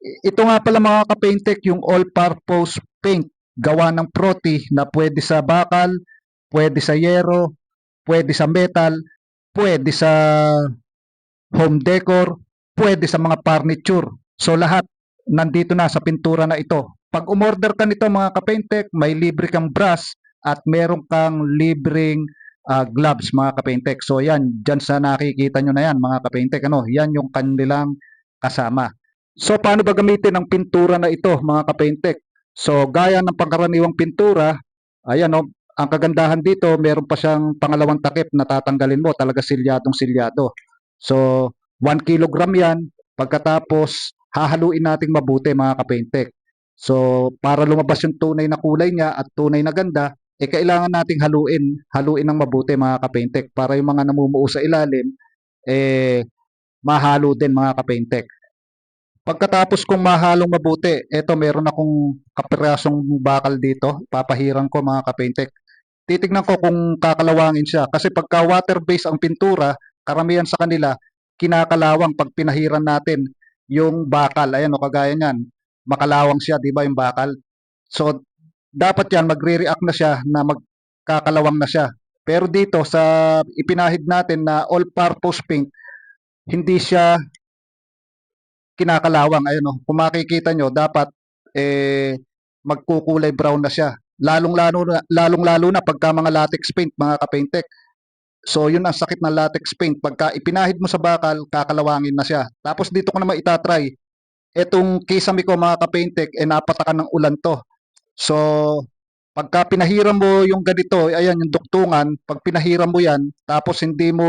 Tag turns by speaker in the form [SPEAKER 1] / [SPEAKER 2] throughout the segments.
[SPEAKER 1] Ito nga pala mga kapaintek, yung all-purpose paint gawa ng proti na pwede sa bakal, pwede sa yero, pwede sa metal, pwede sa home decor, pwede sa mga furniture. So lahat nandito na sa pintura na ito. Pag umorder ka nito mga kapaintek, may libre kang brush at meron kang libreng ah, gloves mga kapaintek. So yan, dyan sa nakikita nyo na yan mga kapaintek. Ano, yan yung kanilang kasama. So paano ba gamitin ang pintura na ito mga kapaintek? So gaya ng pangkaraniwang pintura, ayan o, ang kagandahan dito, meron pa siyang pangalawang takip na tatanggalin mo, talaga silyadong silyado. So 1 kilogram yan, pagkatapos hahaluin nating mabuti mga kapaintek. So para lumabas yung tunay na kulay niya at tunay na ganda, eh kailangan nating haluin, haluin ng mabuti mga kapaintek para yung mga namumuo sa ilalim, eh mahalo din mga kapaintek. Pagkatapos kong mahalong mabuti, eto meron akong kapirasong bakal dito, papahiran ko mga kapaintek. Titignan ko kung kakalawangin siya kasi pagka water-based ang pintura, karamihan sa kanila kinakalawang pag pinahiran natin yung bakal. Ayan o, kagaya niyan. Makalawang siya, di ba yung bakal? So, dapat yan, magre-react na siya na magkakalawang na siya. Pero dito, sa ipinahid natin na all-purpose paint, hindi siya kinakalawang. Ayun o, kung makikita nyo, dapat eh, magkukulay brown na siya. Lalong-lalo lalong-lalo na pagka mga latex paint, mga kapaintek. So, yun ang sakit ng latex paint. Pagka ipinahid mo sa bakal, kakalawangin na siya. Tapos dito ko naman itatry. Etong kisame ko, mga kapaintek, eh napatakan ng ulan to. So, pagka pinahiram mo yung ganito, ayan, yung duktungan, pag pinahiram mo yan, tapos hindi mo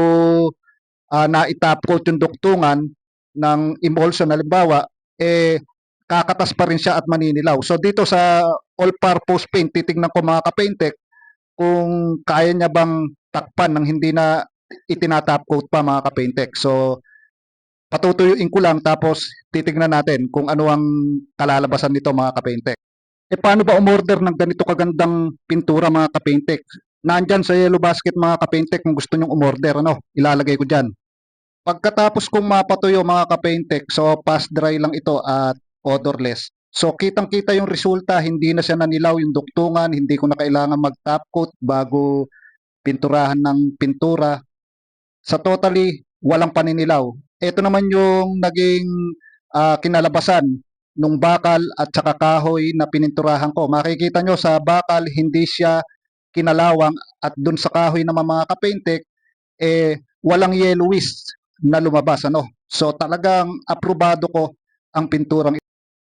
[SPEAKER 1] uh, na-top coat yung duktungan ng emulsion, halimbawa, eh, kakatas pa rin siya at maninilaw. So, dito sa all-purpose paint, titignan ko mga kapaintek, kung kaya niya bang takpan ng hindi na itinatop coat pa mga kapaintek. So, patutuyuin ko lang tapos titignan natin kung ano ang kalalabasan nito mga kapaintek. E paano ba umorder ng ganito kagandang pintura mga kapaintek? Nandyan sa yellow basket mga kapaintek kung gusto nyong umorder, ano, ilalagay ko dyan. Pagkatapos kong mapatuyo mga kapaintek, so pass dry lang ito at odorless. So kitang-kita yung resulta, hindi na siya nanilaw yung duktungan, hindi ko na kailangan mag-top coat bago pinturahan ng pintura. Sa totally, walang paninilaw. Ito naman yung naging ah, kinalabasan nung bakal at saka kahoy na pininturahan ko. Makikita nyo sa bakal, hindi siya kinalawang at dun sa kahoy naman mga kapaintek, eh, walang yellowish na lumabas. Ano? So talagang aprobado ko ang pinturang